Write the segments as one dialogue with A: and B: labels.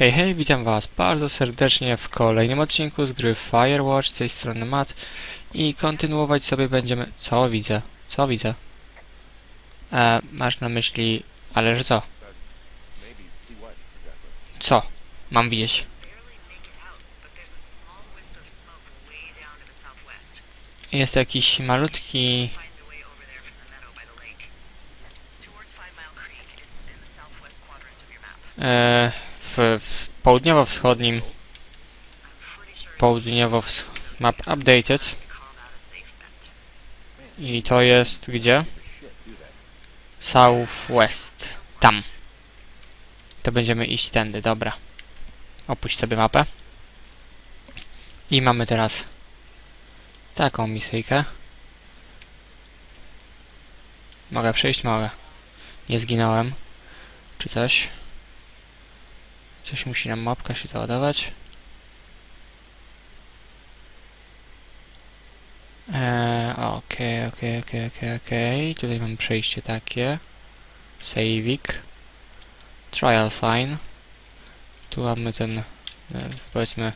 A: Hej, hej, witam was bardzo serdecznie w kolejnym odcinku z gry Firewatch, z tej strony Matt i kontynuować sobie będziemy... Co widzę? Co widzę? E, masz na myśli... ale że co? Co? Mam widzieć. Jest jakiś malutki...
B: Find
A: w, południowo-wschodnim... Południowo... Map updated. I to jest gdzie? Southwest. Tam. To będziemy iść tędy, dobra. Opuść sobie mapę. I mamy teraz taką misyjkę. Mogę przejść? Mogę. Nie zginąłem. Czy coś? Coś musi nam mapka się załadować. Eee, okej, okej, okej, okej, okej. Tutaj mamy przejście takie. Saving. Trial sign. Tu mamy ten, e, powiedzmy,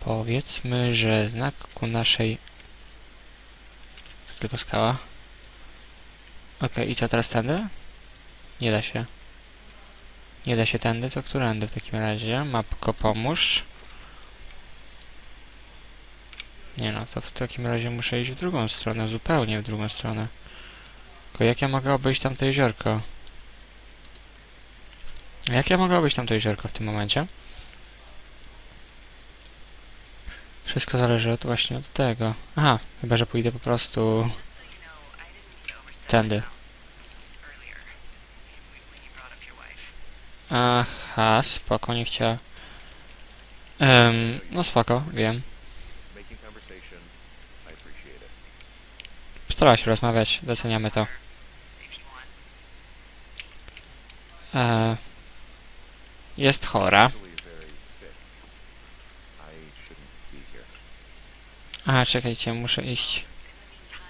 A: powiedzmy, że znak ku naszej, tylko skała. Okej, i co teraz tędy? Nie da się. Nie da się tędy, to którędy w takim razie? Mapko pomóż. Nie no, to w takim razie muszę iść w drugą stronę, zupełnie w drugą stronę. Tylko jak ja mogę obejść tamto jeziorko? Jak ja mogę obejść tamto jeziorko w tym momencie? Wszystko zależy od właśnie od tego. Aha, chyba że pójdę po prostu
B: Just so you know, I didn't mean to overstep
A: Tędy.
B: my bounds earlier when when you brought up your wife.
A: Aha, spoko, nie chciała. Em, no spoko, wiem. Starała się rozmawiać, doceniamy to. E, jest chora. Aha, czekajcie, muszę iść.
B: In the meantime,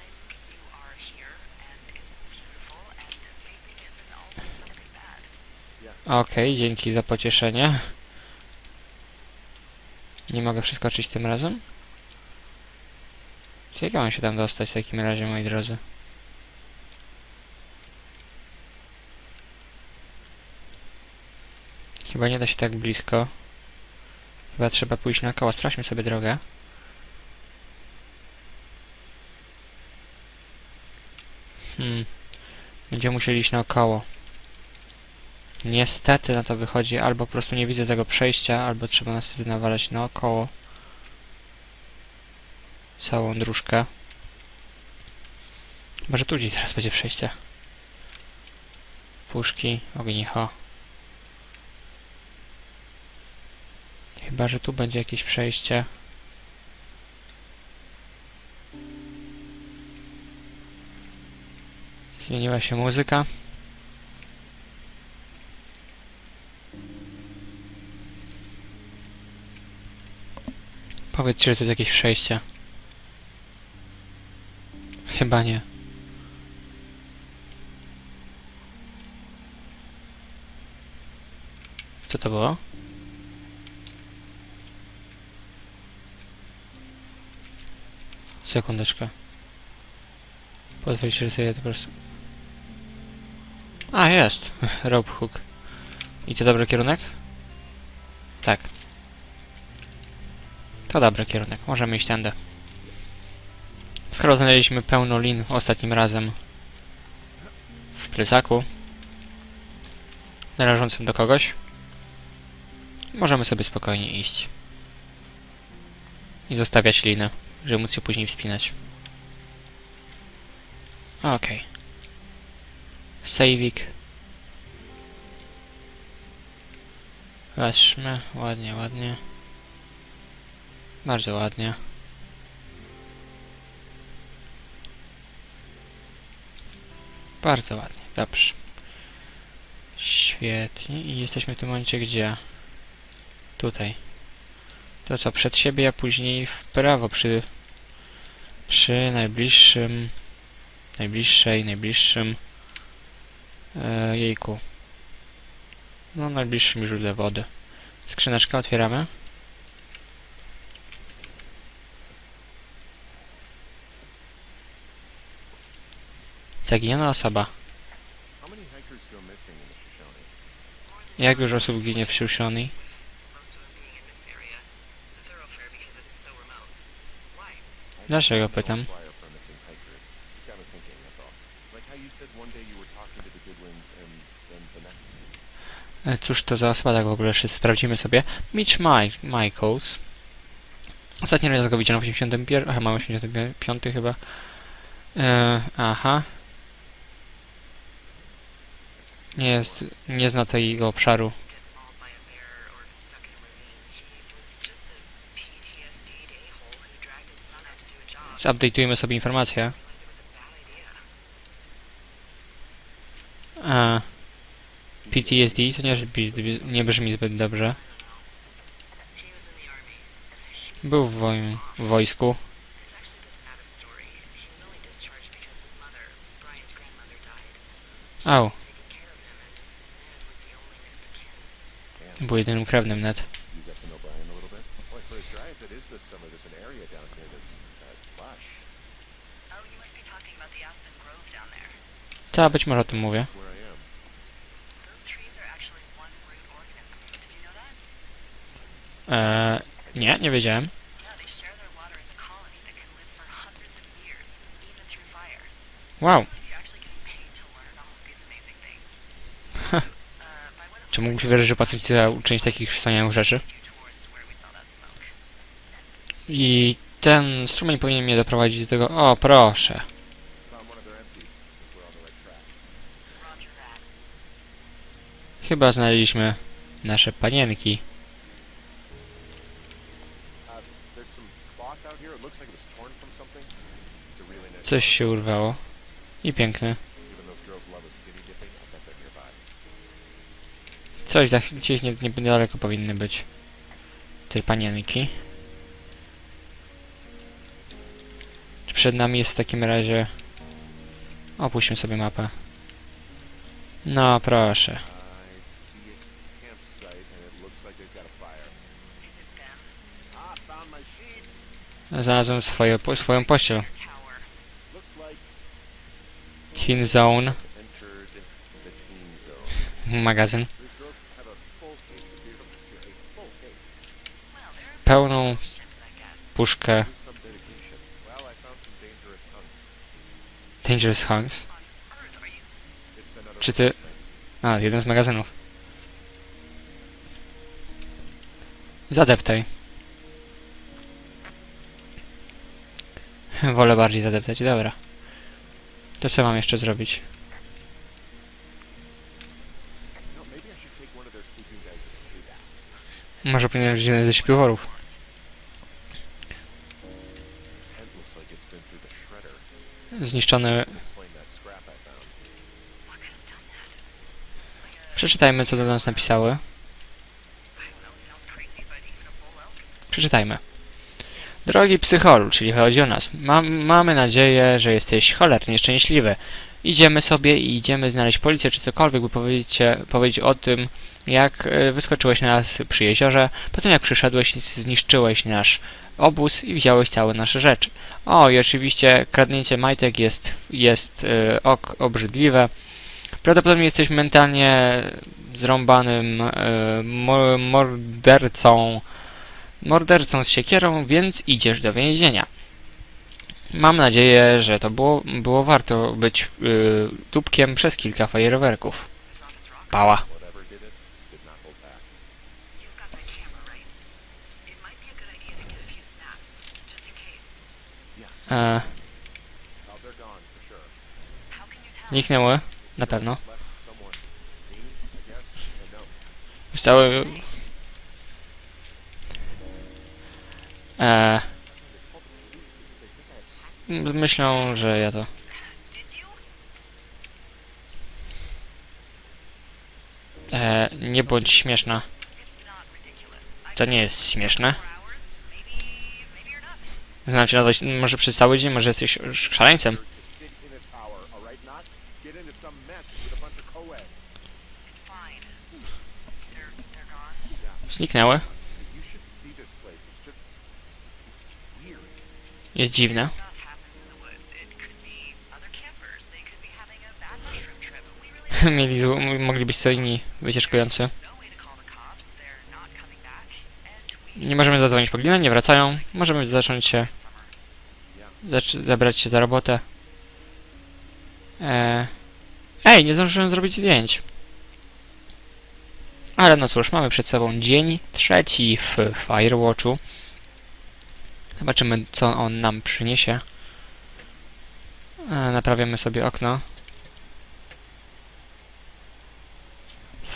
B: you are here, and it's beautiful, and escaping isn't always something
A: Okej, dzięki za pocieszenie. Nie mogę przeskoczyć tym razem? Jak ja mam się tam dostać w takim razie, moi drodzy? Chyba nie da się tak blisko. Chyba trzeba pójść naokoło. Sprawdźmy sobie drogę. Hmm. Będziemy musieli iść naokoło. Niestety na to wychodzi albo po prostu nie widzę tego przejścia, albo trzeba niestety nawalać naokoło. Całą dróżkę. Może tu gdzieś zaraz będzie przejście. Puszki, ognicho. Chyba, że tu będzie jakieś przejście. Zmieniła się muzyka. Powiedz, czy to jest jakieś przejście. Chyba nie. Co to było? Sekundeczkę. Pozwólcie, że sobie to po prostu... A, jest! Rope hook. I to dobry kierunek? Tak. To dobry kierunek, możemy iść tędy. Skoro znaleźliśmy pełno lin ostatnim razem w plecaku należącym do kogoś, możemy sobie spokojnie iść i zostawiać liny, żeby móc się później wspinać. Okej. Saving. Patrzmy, ładnie, ładnie. Bardzo ładnie. Bardzo ładnie, dobrze. Świetnie. I jesteśmy w tym momencie gdzie? Tutaj. To co, przed siebie, a później w prawo przy... Przy najbliższym... Najbliższej, najbliższym... E, jejku. No, najbliższym źródle wody. Skrzyneczkę otwieramy. Zaginiona osoba.
C: How many hikers go missing in the Shoshone?
B: More than
A: Jak dużo osób ginie w Shoshone?
B: most of them being in this area. The thoroughfare because it's so remote. Why?
C: I
A: Dlaczego
C: found no
A: pytam?
C: flyer for missing hikers. It's got me thinking, that's all. Like how you said one day you were talking to the Goodwins and then the next.
A: E, Cóż to za osoba tak w ogóle? Jeszcze sprawdzimy sobie. Mitch Mi- Michaels. Ostatni raz go widziałem w 81. Aha, mam 85 chyba. E, aha. Nie jest, nie zna tego obszaru. Zupdate'ujmy sobie
B: was a
A: PTSD to nie, nie brzmi zbyt dobrze.
B: I don't know. He was in
A: był jedynym krewnym net. Ta, być może o tym mówię.
C: Where I am.
B: Those trees
A: czy mógłbyś
B: like,
A: wierzyć, że pacjenci uczynić takich wspaniałych rzeczy? I ten strumień powinien mnie doprowadzić do tego. O, proszę.
C: Found one of their empties. Guess we're on the
A: Coś za gdzieś nie, niedaleko powinny być. Te panienki. Czy przed nami jest w takim razie... Opuśćmy sobie mapę. No, proszę. Znalazłem swoje, po, swoją pościel. Teen zone. Magazyn.
C: These girls have a full case of beer. A full case.
B: Well, they're
A: Pełną
B: ships, I guess.
A: puszkę
C: Here's some dedication. Well, I found some dangerous hunks.
A: Dangerous Hunks.
B: On Earth, are you?
C: It's another
A: Czy ty-. A, jeden z magazynów. Zadeptaj. Wolę bardziej zadeptać, dobra. To co mam jeszcze zrobić? Może powinienem wziąć ze śpiworów.
B: Crazy, but even a bull elk?
A: Przeczytajmy. Drogi psycholu, czyli chodzi o nas. Ma, mamy nadzieję, że jesteś cholernie szczęśliwy. Idziemy sobie i idziemy znaleźć policję czy cokolwiek, by powiedzieć, powiedzieć o tym, jak e, wyskoczyłeś na nas przy jeziorze, potem jak przyszedłeś i zniszczyłeś nasz obóz i wziąłeś całe nasze rzeczy. O, i oczywiście kradnięcie majtek jest, jest e, ok, obrzydliwe. Prawdopodobnie jesteś mentalnie zrąbanym mo- mordercą, mordercą z siekierą, więc idziesz do więzienia. Mam nadzieję, że to było, było warto być y, dupkiem przez kilka fajerwerków. Pała.
C: Whatever did it, did not hold back.
B: You've got that camera, right? It might be a good idea to get a few snaps, just in case.
A: E,
C: Oh, they're gone for sure.
B: How can you tell?
A: zniknęły, na pewno. Zostały... E, myślą, że ja to... E, nie bądź śmieszna. To nie jest śmieszne. Znam cię na dość, może przez cały dzień, może jesteś szaleńcem. Zniknęły. Jest dziwne. Mieli mogli być co inni wycieczkujący.
B: no way to call the cops. They're not coming back. And we
A: Nie możemy zadzwonić po glinę, nie wracają. Możemy zacząć się, zabrać się za robotę. E... Ej, nie zdążyłem zrobić zdjęć. Ale no cóż, mamy przed sobą dzień trzeci w Firewatchu. Zobaczymy, co on nam przyniesie. E, naprawiamy sobie okno.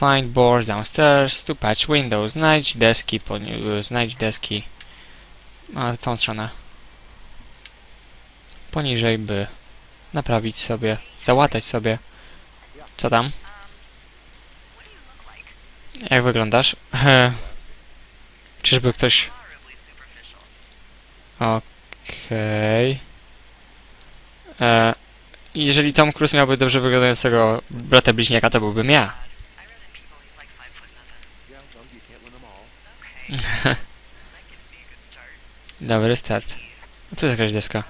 A: Find boards downstairs to patch windows. Znajdź deski, poni- znajdź deski. A, tą stronę. Poniżej, by naprawić sobie, załatać sobie. Co tam? Jak wyglądasz? Czyżby ktoś... Okej. E, Jeżeli Tom Cruise miałby dobrze wyglądającego brata bliźniaka, to byłbym ja.
B: I read in people he's like five foot nothing.
C: Yeah, well, you can't win them all.
B: Okay. that gives me a good start.
A: Dobry start. A tu jest jakaś deska.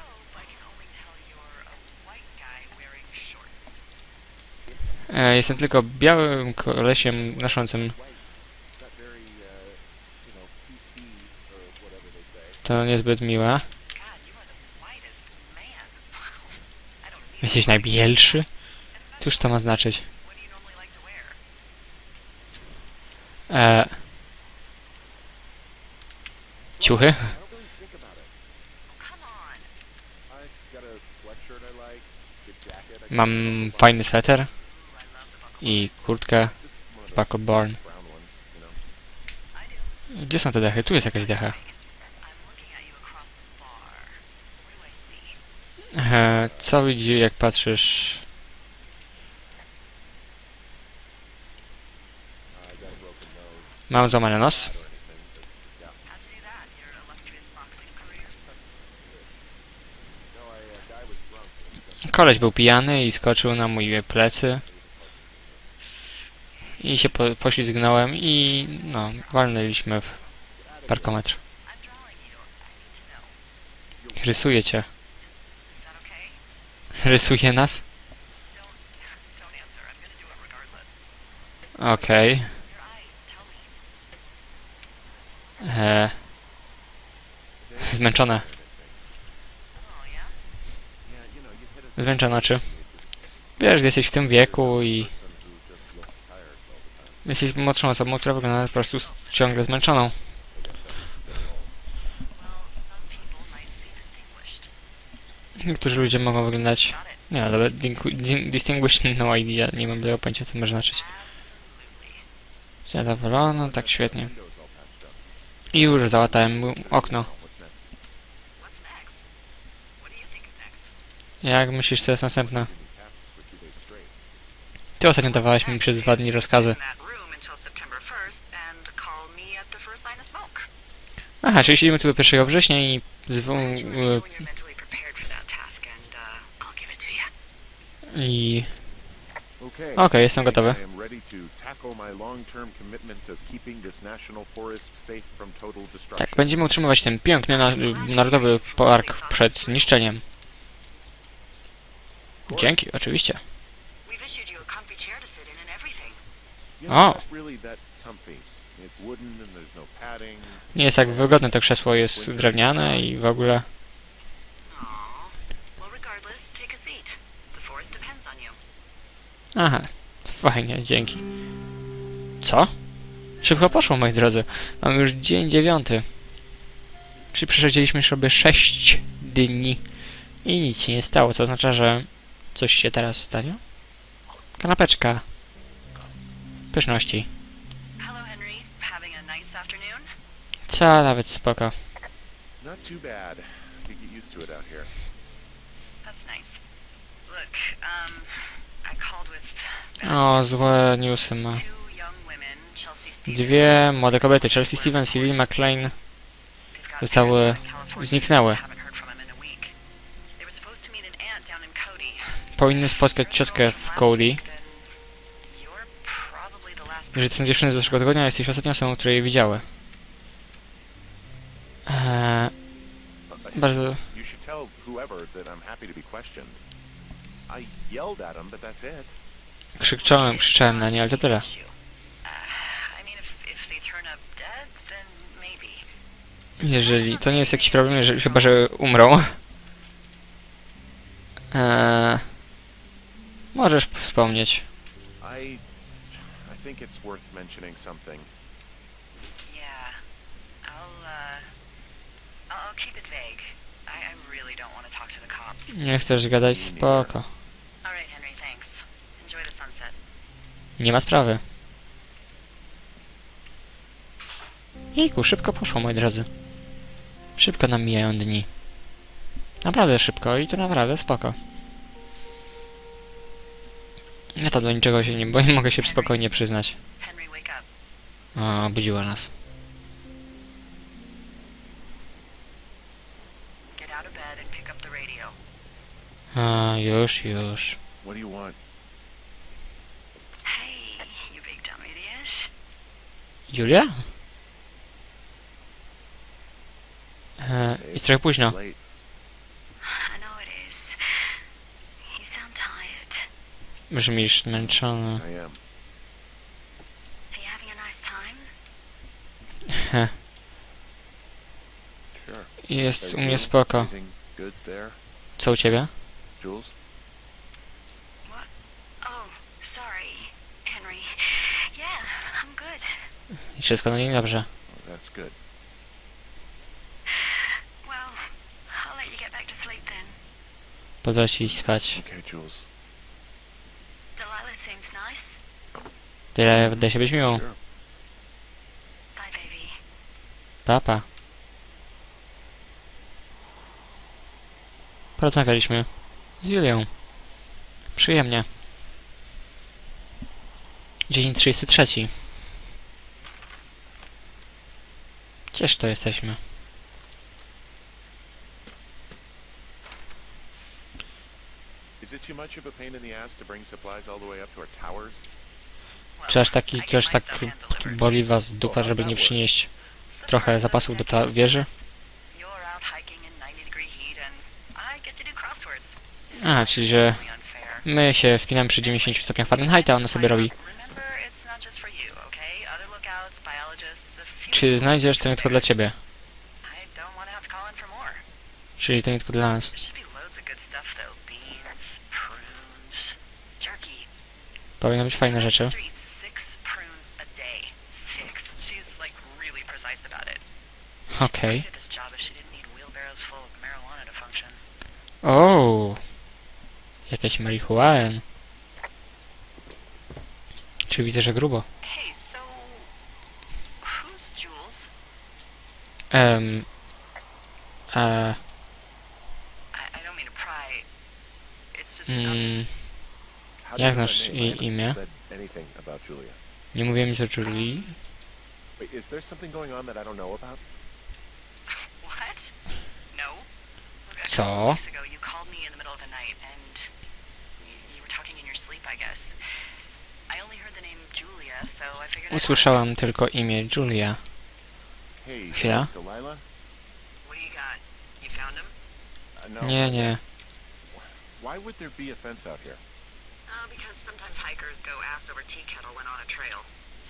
A: E, Jestem tylko białym kolesiem noszącym... To niezbyt miłe. Jesteś najbielszy? Cóż to ma znaczyć? E, ciuchy?
C: I don't really think about it.
B: Oh, come on.
C: I've got a sweatshirt I like, good jacket. I
A: Mam fajny sweter
B: I
A: kurtkę z Paco
B: do.
A: Gdzie są te dechy? Tu jest jakaś decha. Co widzi, jak patrzysz? Mam złamany nos.
C: or anything, but yeah.
B: How'd you do that? Your illustrious boxing career?
C: No, I, uh, guy was drunk.
A: Koleś był pijany i skoczył na mój plecy. I się po, poślizgnąłem i no, walnęliśmy w parkometr. Rysuje cię.
B: Okay?
A: Rysuje nas?
B: Don't don't answer. I'm gonna do it regardless.
A: Okej.
B: Your eyes tell me.
A: E, Zmęczone.
B: Oh yeah.
C: Yeah, you know, you hit a
A: Zmęczona czy? Wiesz, jesteś w tym wieku i jesteś młodszą osobą, która wygląda po prostu ciągle zmęczoną. Niektórzy ludzie mogą wyglądać... Nie, ale distinguished no idea, nie mam tego pojęcia, co może znaczyć. Zadowolono, tak świetnie. I już załatałem okno.
C: What's next?
B: What's next? What do you think is next?
A: Jak myślisz, co jest następne? Ty ostatnio dawałeś mi przez dwa dni rozkazy.
B: Sit in that room until September 1st and call me at the first sign of smoke.
A: Aha, czyli siedzimy tu do 1 września i zwą... E. I...
C: Okay.
A: Okej, jestem gotowy. Tak, będziemy utrzymywać ten piękny na, narodowy park przed zniszczeniem. Dzięki, oczywiście.
C: Know,
A: Oh.
C: no.
A: Nie jest tak wygodne, to krzesło jest drewniane i w ogóle... Aha, fajnie, dzięki. Co? Szybko poszło, moi drodzy. Mamy już dzień dziewiąty. Czyli przesiedzieliśmy sobie 6 dni i nic się nie stało, co oznacza, że coś się teraz stanie? Kanapeczka. Pyszności.
B: Hello, Henry. Having a nice afternoon?
A: Co, nawet spoko.
C: Not too bad. You get used to it out here.
B: That's nice. Look, um, I called with
A: O, złe newsy ma. Dwie młode kobiety, Chelsea Stevens i Lily McLean, zostały- zniknęły. Powinny spotkać ciotkę w Cody. Że są dziewczyny z zeszłego tygodnia, jesteś ostatnią osobą, której je widziały. Eee, bardzo... Krzyczałem, krzyczałem na nie, ale to tyle.
B: Uh.
A: Jeżeli to nie jest jakiś problem, jeżeli, chyba że umrą. Eee, możesz wspomnieć.
C: I, I think it's worth mentioning something.
B: Yeah. I'll, uh, I'll, keep it vague. I, I really don't want to talk to the cops.
A: Nie chcesz gadać? Spoko.
B: All right, Henry, thanks. Enjoy the sunset.
A: Nie ma sprawy. Jejku, szybko poszło, moi drodzy. Szybko nam mijają dni. Naprawdę szybko i to naprawdę spoko. Ja to do niczego się nie boję, mogę się spokojnie przyznać.
B: Henry, wake up.
A: O, obudziła nas.
B: Get out of bed and pick up the radio.
A: A, już, już.
C: What do you want?
B: Hey, you big dumb idiot.
A: Julia? E, I trochę późno.
C: It's late.
B: I know it is. You sound tired.
A: Brzmisz zmęczony.
C: I am.
B: Are you having a nice time?
A: Heh.
C: Sure.
A: Jest u mnie spoko.
C: Anything good there,
A: Co u ciebie?
C: Jules?
B: Oh, sorry, Henry. Yeah, I'm good.
A: I wszystko na niej dobrze.
C: Oh, that's good.
B: Well, I'll let you get back to sleep then.
A: Pozwól ci iść spać.
C: Okay, Jules.
B: Delilah seems nice.
A: Tyle wydaje się być.
B: Bye, baby.
A: Papa. Porozmawialiśmy z Julią. Przyjemnie. Dzień 33. Cież to jesteśmy.
C: Is it too much of a pain in the ass to bring supplies all the way up to our towers?
A: Czy aż taki, czy aż tak boli was dupa, żeby nie przynieść trochę zapasów do ta wieży?
B: business. You're out hiking in 90 degree heat and I get to do crosswords.
A: A, czyli że my się wspinamy przy 90 stopniach Fahrenheita, a ona sobie robi. Czy znajdziesz to nie tylko dla ciebie? Czyli to nie tylko dla nas.
B: Wheelbarrows full of marijuana to function.
A: O, Jakieś marihuana. Czy widzę, że grubo?
B: Um,
A: mm,
C: How do
A: Jak znasz
C: haven't
A: imię? nie mówiłem nic o Julii.
C: Wait, is there something going on that I don't know about?
B: what? No.
A: Co?
B: couple weeks ago, you called me in the middle of the night, and you, you were talking in your sleep, I guess. I only heard the name Julia, so I figured. I'd ask.
A: Usłyszałam tylko imię Julia. Chwila.
C: Uh, no.
A: Nie, nie.
C: Why would there be a fence out here?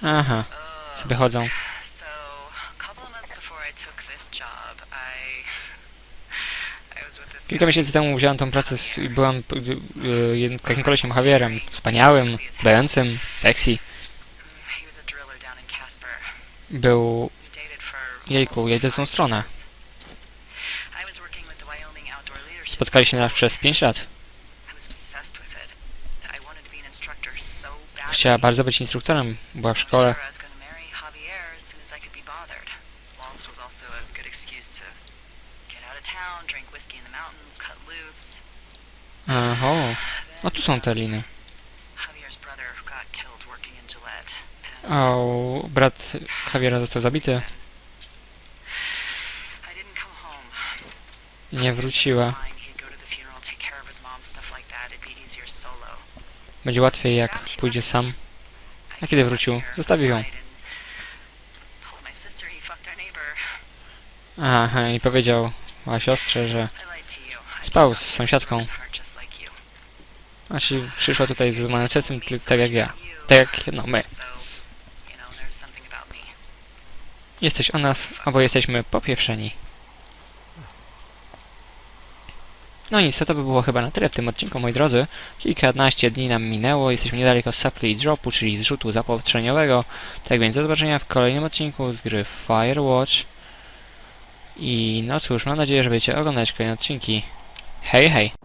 A: Aha, sobie chodzą.
B: So, a couple of months before I took this job, I I was with this
A: Kilka miesięcy temu wziąłem tą pracę i byłam y, y, takim kolesiem Javierem. Wspaniałym, dającym, sexy.
B: Mm.
A: Był... Jejku, jedę tą stronę.
B: years. I was working with the Wyoming Outdoor Leadership
A: Spotkaliśmy nas przez 5 lat.
B: I was obsessed with it. I wanted to be an instructor so badly.
A: Chciała bardzo być instruktorem. Była w szkole.
B: A.
A: Aha. O,
B: Then,
A: tu są te liny. O, brat Javiera został zabity. Nie wróciła. Będzie łatwiej jak pójdzie sam. A kiedy wrócił? Zostawił ją. Aha, i powiedział a siostrze, że spał z sąsiadką. Znaczy przyszła tutaj z tyle- tak jak ja. Tak jak, no, my. Jesteś o nas, albo jesteśmy popieprzeni. No nic, to, to by było chyba na tyle w tym odcinku, moi drodzy. Kilkanaście dni nam minęło, jesteśmy niedaleko supply dropu, czyli zrzutu zapotrzeniowego. Tak więc do zobaczenia w kolejnym odcinku z gry Firewatch. I no cóż, mam nadzieję, że będziecie oglądać kolejne odcinki. Hej, hej!